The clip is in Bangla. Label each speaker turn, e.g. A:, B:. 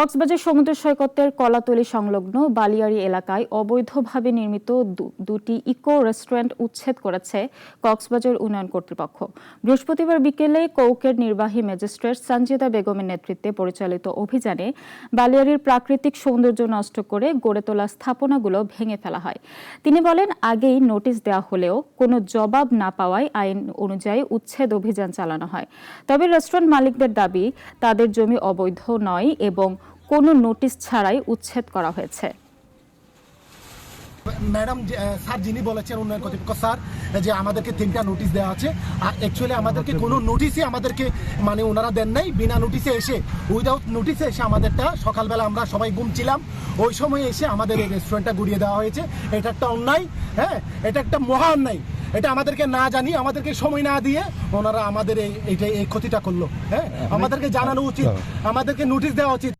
A: কক্সবাজার সমুদ্র সৈকতের কলাতলি সংলগ্ন বালিয়ারি এলাকায় অবৈধভাবে নির্মিত দুটি ইকো রেস্টুরেন্ট উচ্ছেদ করেছে কক্সবাজার উন্নয়ন কর্তৃপক্ষ। বৃহস্পতিবার বিকেলে কৌকের নির্বাহী ম্যাজিস্ট্রেট সঞ্জিদা বেগমের নেতৃত্বে পরিচালিত অভিযানে বালিয়ারির প্রাকৃতিক সৌন্দর্য নষ্ট করে গড়ে তোলা স্থাপনাগুলো ভেঙে ফেলা হয়। তিনি বলেন, আগেই নোটিশ দেওয়া হলেও কোনো জবাব না পাওয়ায় আইন অনুযায়ী উচ্ছেদ অভিযান চালানো হয়। তবে রেস্টুরেন্ট মালিকদের দাবি, তাদের জমি অবৈধ নয় এবং কোনো নোটিশ ছাড়াই উচ্ছেদ করা হয়েছে।
B: ম্যাডাম যে, স্যার যিনি বলেছেন উন্নয়ন কর্তৃপক্ষ স্যার যে আমাদেরকে তিনটা নোটিশ দেওয়া আছে। আর অ্যাকচুয়ালি আমাদেরকে কোনো নোটিশই আমাদেরকে মানে ওনারা দেন নাই। বিনা নোটিশে এসে উইদাউট নোটিশে এসে আমাদেরটা সকালবেলা আমরা সবাই ঘুমছিলাম ওই সময় এসে আমাদের এই রেস্টুরেন্টটা ঘুরিয়ে দেওয়া হয়েছে। এটা একটা অন্যায় হ্যাঁ? এটা একটা মহা অন্যায়। এটা আমাদেরকে না জানিয়ে আমাদেরকে সময় না দিয়ে ওনারা আমাদের এই এই ক্ষতিটা করল হ্যাঁ? আমাদেরকে জানানো উচিত। আমাদেরকে নোটিশ দেওয়া উচিত।